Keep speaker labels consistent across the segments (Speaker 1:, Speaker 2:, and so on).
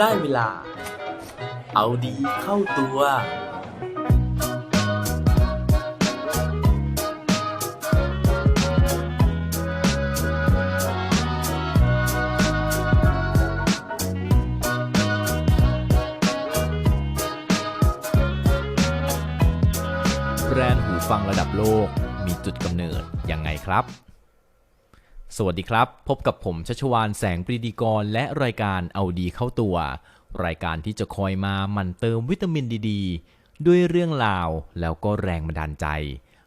Speaker 1: ได้เวลา เอาดีเข้าตัว
Speaker 2: แบรนด์หูฟังระดับโลกมีจุดกำเนิดยังไงครับ สวัสดีครับ พบกับผมชัชวานแสงปรีดีกร และรายการเอาดีเข้าตัว รายการที่จะคอยมาหมั่นเติมวิตามินดีดด้วยเรื่องราวแล้วก็แรงบันดาลใจ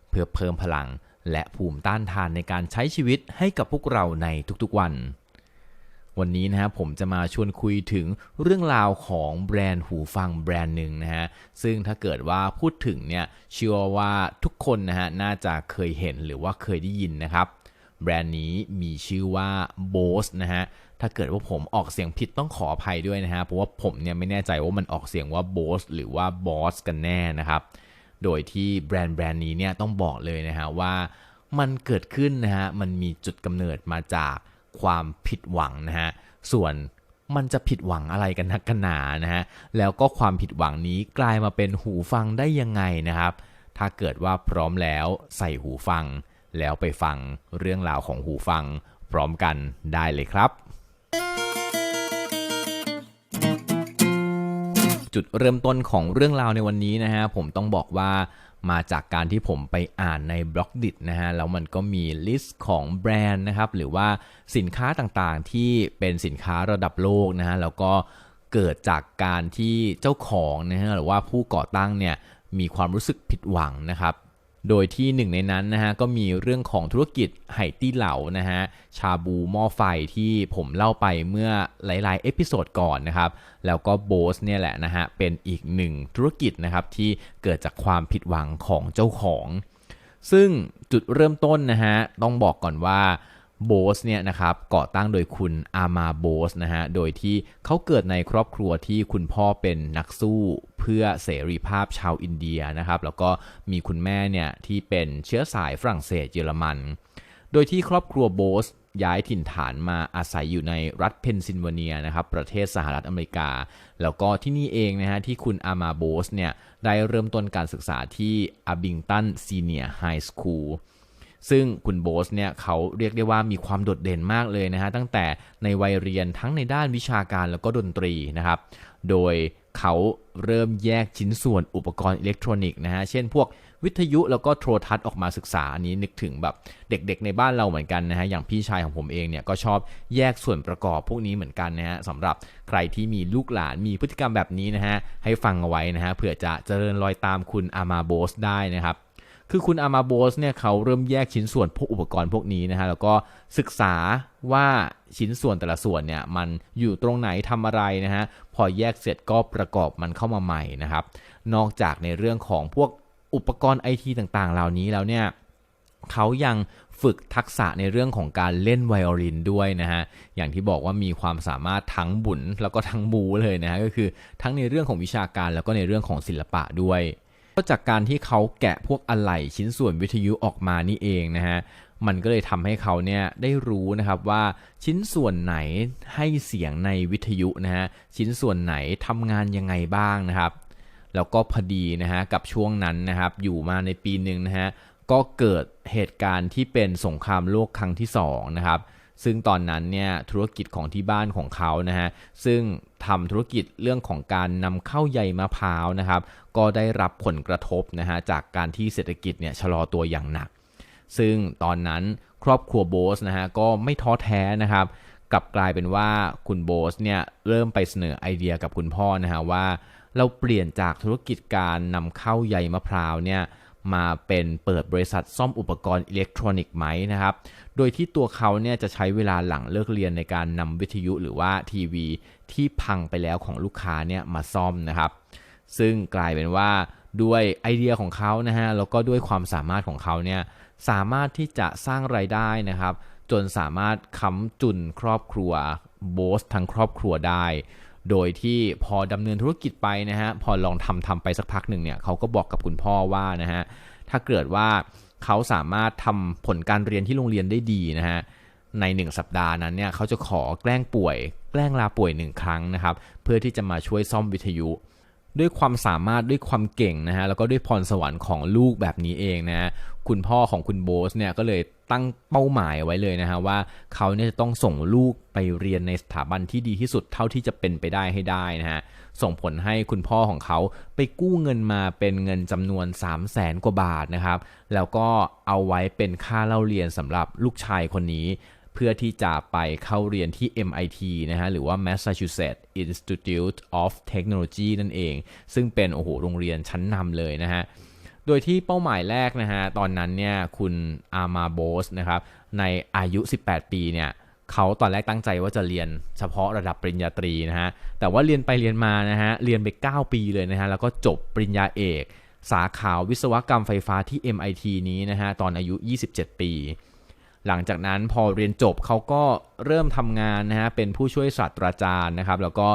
Speaker 2: เพื่อเพิ่มพลังและภูมิต้านทานในการใช้ชีวิตให้กับพวกเราในทุกๆวัน วันนี้นะฮะผมจะมาชวนคุยถึงเรื่องราวของแบรนด์หูฟังแบรนด์หนึ่งนะฮะซึ่งถ้าเกิดว่าพูดถึงเนี่ยเชื่อว่าทุกคนนะฮะน่าจะเคยเห็นหรือว่าเคยได้ยินนะครับ แบรนด์นี้มีชื่อว่า Bose นะฮะ ถ้าเกิดว่าผมออกเสียงผิดต้องขออภัยด้วยนะฮะ เพราะว่าผมเนี่ยไม่แน่ใจว่ามันออกเสียงว่า Bose หรือว่า Boss กันแน่นะครับ โดยที่แบรนด์แบรนด์นี้เนี่ยต้องบอกเลยนะฮะว่ามันเกิดขึ้นนะฮะ มันมีจุดกำเนิดมาจากความผิดหวังนะฮะ ส่วนมันจะผิดหวังอะไรกันนักกันหนานะฮะ แล้วก็ความผิดหวังนี้กลายมาเป็นหูฟังได้ยังไงนะครับ ถ้าเกิดว่าพร้อมแล้วใส่หูฟัง แล้วไปฟังเรื่องราวของหูฟังพร้อมกันได้เลยครับ จุดเริ่มต้นของเรื่องราวในวันนี้นะฮะผมต้องบอกว่ามาจากการที่ผมไปอ่านในบล็อกดินะฮะแล้วมันก็มีลิสต์ของแบรนด์นะครับหรือว่าสินค้าต่างๆ ที่เป็นสินค้าระดับโลกนะฮะแล้วก็เกิดจากการที่เจ้าของนะฮะหรือว่าผู้ก่อตั้งเนี่ยมีความรู้สึกผิดหวังนะครับ โดยที่หนึ่งในนั้นนะฮะก็มีเรื่องของธุรกิจไหตี้เหลานะฮะชาบูหม้อไฟที่ผมเล่าไปเมื่อหลายๆ เอพิโซดก่อนนะครับ แล้วก็โบสเนี่ยแหละนะฮะเป็นอีกหนึ่งธุรกิจนะครับที่เกิดจากความผิดหวังของเจ้าของ ซึ่งจุดเริ่มต้นนะฮะต้องบอกก่อนว่า โบสเนี่ยนะครับก่อตั้งโดยคุณอามาโบสนะฮะโดยที่เขาเกิดในครอบครัวที่คุณพ่อเป็นนักสู้เพื่อเสรีภาพชาวอินเดียนะครับแล้วก็มีคุณแม่เนี่ยที่เป็นเชื้อสายฝรั่งเศสเยอรมัน โดยที่ครอบครัวโบสย้ายถิ่นฐานมาอาศัยอยู่ในรัฐเพนซิลเวเนียนะครับประเทศสหรัฐอเมริกา แล้วก็ที่นี่เองนะฮะที่คุณอามาโบสเนี่ยได้เริ่มต้นการศึกษาที่อาบิงตันซีเนียร์ไฮสคูล ซึ่งคุณโบสเนี่ยเขาเรียกได้ว่ามีความโดดเด่นมากเลยนะฮะตั้งแต่ในวัยเรียนทั้งในด้านวิชาการแล้วก็ดนตรีนะครับ โดยเขาเริ่มแยกชิ้นส่วนอุปกรณ์อิเล็กทรอนิกส์นะฮะเช่นพวกวิทยุแล้วก็โทรทัศน์ออกมาศึกษาอันนี้นึกถึงแบบเด็กๆในบ้านเราเหมือนกันนะฮะอย่างพี่ชายของผมเองเนี่ยก็ชอบแยกส่วนประกอบพวกนี้เหมือนกันนะฮะสำหรับใครที่มีลูกหลานมีพฤติกรรมแบบนี้นะฮะให้ฟังเอาไว้นะฮะเผื่อจะเจริญรอยตามคุณอามาโบสได้นะครับ คือคุณอามาโบสเนี่ยเขาเริ่มแยกชิ้นส่วนพวกอุปกรณ์พวกนี้นะฮะแล้วก็ศึกษาว่าชิ้นส่วนแต่ละส่วนเนี่ยมันอยู่ตรงไหนทำอะไรนะฮะพอแยกเสร็จก็ประกอบมันเข้ามาใหม่นะครับ นอกจากในเรื่องของพวกอุปกรณ์ไอทีต่างๆ เหล่านี้แล้วเนี่ยเขายังฝึกทักษะในเรื่องของการเล่นไวโอลินด้วยนะฮะ อย่างที่บอกว่ามีความสามารถทั้งบุญแล้วก็ทั้งบูเลยนะฮะ ก็คือทั้งในเรื่องของวิชาการแล้วก็ในเรื่องของศิลปะด้วย ก็จากการที่เขาแกะพวกอะไหล่ชิ้นส่วนวิทยุออกมานี่เองนะฮะมันก็เลยทำให้เขาเนี่ยได้รู้นะครับว่าชิ้นส่วนไหนให้เสียงในวิทยุนะฮะชิ้นส่วนไหนทำงานยังไงบ้างนะครับ แล้วก็พอดีนะฮะกับช่วงนั้นนะครับอยู่มาในปีหนึ่งนะฮะก็เกิดเหตุการณ์ที่เป็นสงครามโลกครั้งที่สองนะครับซึ่งตอนนั้นเนี่ยธุรกิจของที่บ้านของเขานะฮะซึ่งทำธุรกิจเรื่องของการนำเข้าใยมะพร้าวนะครับ ก็ได้รับผลกระทบนะฮะจากการที่เศรษฐกิจเนี่ยชะลอตัวอย่างหนัก ซึ่งตอนนั้นครอบครัวโบสนะฮะก็ไม่ท้อแท้นะครับกลับกลายเป็นว่าคุณโบสเนี่ยเริ่มไปเสนอไอเดียกับคุณพ่อนะฮะว่า เราเปลี่ยนจากธุรกิจการนำเข้าใยมะพร้าวเนี่ยมาเป็นเปิดบริษัทซ่อมอุปกรณ์อิเล็กทรอนิกส์ไหมนะครับ โดยที่ตัวเขาเนี่ยจะใช้เวลาหลังเลิกเรียนในการนำวิทยุหรือว่าทีวีที่พังไปแล้วของลูกค้าเนี่ยมาซ่อมนะครับ ซึ่งกลายเป็นว่าด้วยไอเดียของเขานะฮะแล้วก็ด้วยความสามารถของเขาเนี่ยสามารถที่จะสร้างไรายได้นะครับ จนสามารถค้ำจุนครอบครัวโบสทั้งครอบครัวได้ โดยที่พอดำเนินธุรกิจไปนะฮะพอลองทำทำไปสักพักหนึ่งเนี่ยเขาก็บอกกับคุณพ่อว่านะฮะถ้าเกิดว่าเขาสามารถทำผลการเรียนที่โรงเรียนได้ดีนะฮะใน 1 สัปดาห์นั้นเนี่ยเขาจะขอแกล้งป่วย แกล้งลาป่วยหนึ่งครั้งนะครับ เพื่อที่จะมาช่วยซ่อมวิทยุ ด้วยความสามารถด้วยความเก่งนะฮะแล้วก็ด้วยพรสวรรค์ของลูกแบบนี้เองนะคุณพ่อของคุณโบสเนี่ยก็เลยตั้งเป้าหมายไว้เลยนะฮะว่าเขาเนี่ยจะต้องส่งลูกไปเรียนในสถาบันที่ดีที่สุดเท่าที่จะเป็นไปได้ให้ได้นะฮะส่งผลให้คุณพ่อของเขาไปกู้เงินมาเป็นเงินจำนวน 3 0 0แสนกว่าบาทนะครับแล้วก็เอาไว้เป็นค่าเล่าเรียนสำหรับลูกชายคนนี้ พื่อที่จะไปเข้าเรียนที่ MIT นะฮะหรือว่า Massachusetts Institute of Technology นั่นเอง ซึ่งเป็นโอ้โหโรงเรียนชั้นนำเลยนะฮะโดยที่เป้าหมายแรกนะฮะ ตอนนั้นเนี่ยคุณอามาโบสนะครับ ในอายุ 18 ปีเนี่ยเขาตอนแรกตั้งใจว่าจะเรียนเฉพาะระดับปริญญาตรีนะฮะ แต่ว่าเรียนไปเรียนมานะฮะ เรียนไป 9 ปีเลยนะฮะ แล้วก็จบปริญญาเอก สาขาวิศวกรรมไฟฟ้าที่ MIT นี้นะฮะ ตอนอายุ 27 ปี หลังจากนั้นพอเรียนจบเขาก็เริ่มทำงานนะฮะเป็นผู้ช่วยศาสตราจารย์นะครับ แล้วก็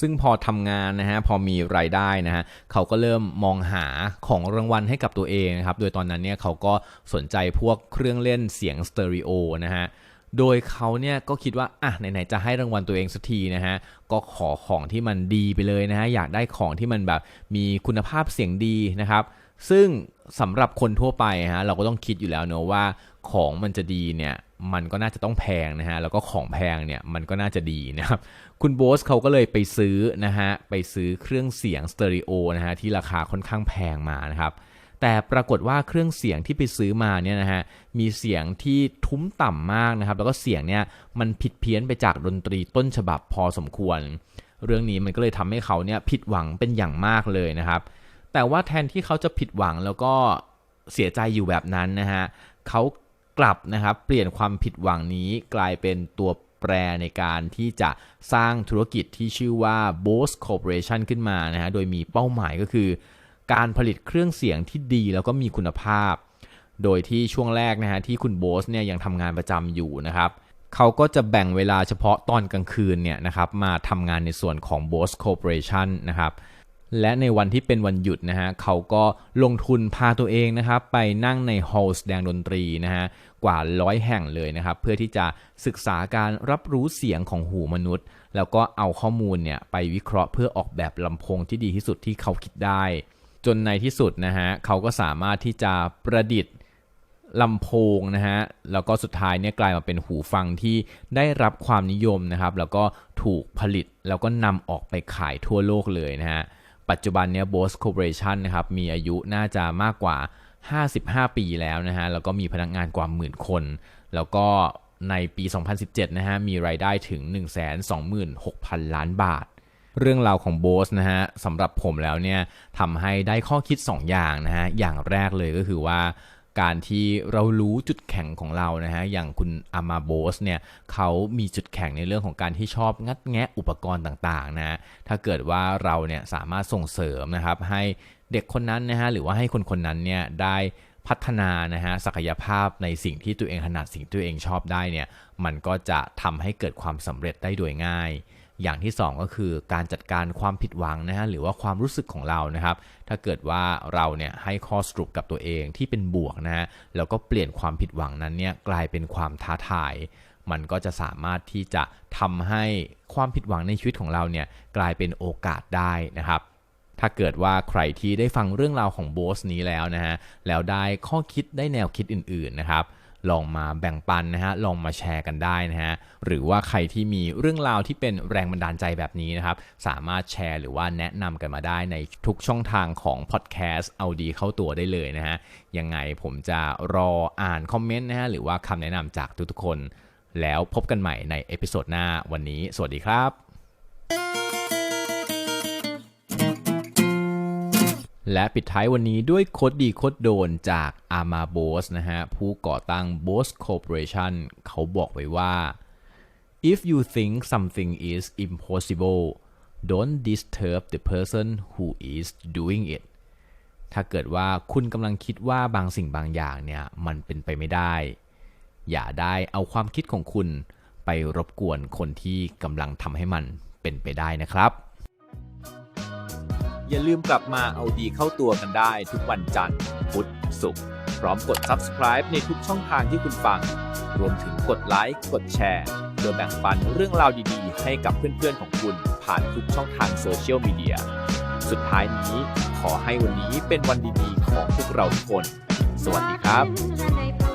Speaker 2: ซึ่งพอทำงานนะฮะพอมีรายได้นะฮะเขาก็เริ่มมองหาของรางวัลให้กับตัวเองนะครับ โดยตอนนั้นเนี่ยเขาก็สนใจพวกเครื่องเล่นเสียงสเตอริโอนะฮะโดยเขาเนี่ยก็คิดว่าอะไหนๆจะให้รางวัลตัวเองสักทีนะฮะก็ขอของที่มันดีไปเลยนะฮะอยากได้ของที่มันแบบมีคุณภาพเสียงดีนะครับ ซึ่ง สำหรับคนทั่วไปฮะเราก็ต้องคิดอยู่แล้วเนอะว่าของมันจะดีเนี่ยมันก็น่าจะต้องแพงนะฮะแล้วก็ของแพงเนี่ยมันก็น่าจะดีนะครับคุณโบสเขาก็เลยไปซื้อนะฮะไปซื้อเครื่องเสียงสเตอริโอนะฮะที่ราคาค่อนข้างแพงมานะครับแต่ปรากฏว่าเครื่องเสียงที่ไปซื้อมาเนี่ยนะฮะมีเสียงที่ทุ้มต่ำมากนะครับแล้วก็เสียงเนี่ยมันผิดเพี้ยนไปจากดนตรีต้นฉบับพอสมควร เรื่องนี้มันก็เลยทำให้เขาเนี่ยผิดหวังเป็นอย่างมากเลยนะครับ แต่ว่าแทนที่เขาจะผิดหวังแล้วก็เสียใจอยู่แบบนั้นนะฮะเขากลับนะครับเปลี่ยนความผิดหวังนี้กลายเป็นตัวแปรในการที่จะสร้างธุรกิจที่ชื่อว่า Bose Corporation ขึ้นมานะฮะ โดยมีเป้าหมายก็คือ การผลิตเครื่องเสียงที่ดีแล้วก็มีคุณภาพ โดยที่ช่วงแรกนะฮะที่คุณโบสเนี่ยยังทำงานประจำอยู่นะครับ เขาก็จะแบ่งเวลาเฉพาะตอนกลางคืนเนี่ยนะครับมาทำงานในส่วนของ Bose Corporation นะครับ และในวันที่เป็นวันหยุดนะฮะเขาก็ลงทุนพาตัวเองนะครับไปนั่งในฮอลล์แสดงดนตรีนะฮะกว่าร้อยแห่งเลยนะครับเพื่อที่จะศึกษาการรับรู้เสียงของหูมนุษย์ แล้วก็เอาข้อมูลเนี่ยไปวิเคราะห์เพื่อออกแบบลำโพงที่ดีที่สุดที่เขาคิดได้ จนในที่สุดนะฮะเขาก็สามารถที่จะประดิษฐ์ลำโพงนะฮะ แล้วก็สุดท้ายเนี่ยกลายมาเป็นหูฟังที่ได้รับความนิยมนะครับ แล้วก็ถูกผลิตแล้วก็นำออกไปขายทั่วโลกเลยนะฮะ ปัจจุบันเนี่ย Bose Corporation นะครับมีอายุน่าจะมากกว่า 55 ปีแล้วนะฮะแล้วก็มีพนักงานกว่าหมื่นคน แล้วก็ในปี 2017 นะฮะมีรายได้ถึง 126,000 ล้านบาท เรื่องราวของโบสนะฮะสำหรับผมแล้วเนี่ยทำให้ได้ข้อคิด 2 อย่างนะฮะอย่างแรกเลยก็คือว่า การที่เรารู้จุดแข็งของเรานะฮะอย่างคุณอามาโบสเนี่ยเขามีจุดแข็งในเรื่องของการที่ชอบงัดแงะอุปกรณ์ต่างๆนะถ้าเกิดว่าเราเนี่ยสามารถส่งเสริมนะครับให้เด็กคนนั้นนะฮะหรือว่าให้คนคนนั้นเนี่ยได้พัฒนานะฮะศักยภาพในสิ่งที่ตัวเองถนัดสิ่งที่ตัวเองชอบได้เนี่ยมันก็จะทำให้เกิดความสำเร็จได้โดยง่าย อย่างที่ 2 ก็คือการจัดการความผิดหวังนะฮะหรือว่าความรู้สึกของเรานะครับ ถ้าเกิดว่าเราเนี่ยให้ข้อสรุปกับตัวเองที่เป็นบวกนะฮะแล้วก็เปลี่ยนความผิดหวังนั้นเนี่ยกลายเป็นความท้าทาย มันก็จะสามารถที่จะทำให้ความผิดหวังในชีวิตของเราเนี่ยกลายเป็นโอกาสได้นะครับถ้าเกิดว่าใครที่ได้ฟังเรื่องราวของโบสนี้แล้วนะฮะแล้วได้ข้อคิดได้แนวคิดอื่นๆนะครับ ลองมาแบ่งปันนะฮะลองมาแชร์กันได้นะฮะหรือว่าใครที่มีเรื่องราวที่เป็นแรงบันดาลใจแบบนี้นะครับสามารถแชร์หรือว่าแนะนำกันมาได้ในทุกช่องทางของพอดแคสต์เอาดีเข้าตัวได้เลยนะฮะยังไงผมจะรออ่านคอมเมนต์นะฮะหรือว่าคำแนะนำจากทุกๆคน แล้วพบกันใหม่ในเอพิโซดหน้าวันนี้ สวัสดีครับ และปิดท้ายวันนี้ด้วยโคดดีโคดโดนจากอามาโบสนะฮะ ผู้ก่อตั้ง Bose Corporation เขาบอกไว้ว่า if you think something is impossible don't disturb the person who is doing it ถ้าเกิดว่าคุณกำลังคิดว่าบางสิ่งบางอย่างเนี่ยมันเป็นไปไม่ได้ อย่าได้เอาความคิดของคุณไปรบกวนคนที่กำลังทำให้มันเป็นไปได้นะครับ
Speaker 1: อย่าลืมกลับมาเอาดีเข้าตัวกันได้ทุกวันจันทร์ พุธ ศุกร์ พร้อมกด subscribe ในทุกช่องทางที่คุณฟัง
Speaker 2: รวมถึงกดไลค์ กดแชร์โดยแบ่งปันเรื่องราวดีๆ ให้กับเพื่อนๆของคุณผ่านทุกช่องทางโซเชียลมีเดีย สุดท้ายนี้ขอให้วันนี้เป็นวันดีๆ ของพวกเราทุกคน สวัสดีครับ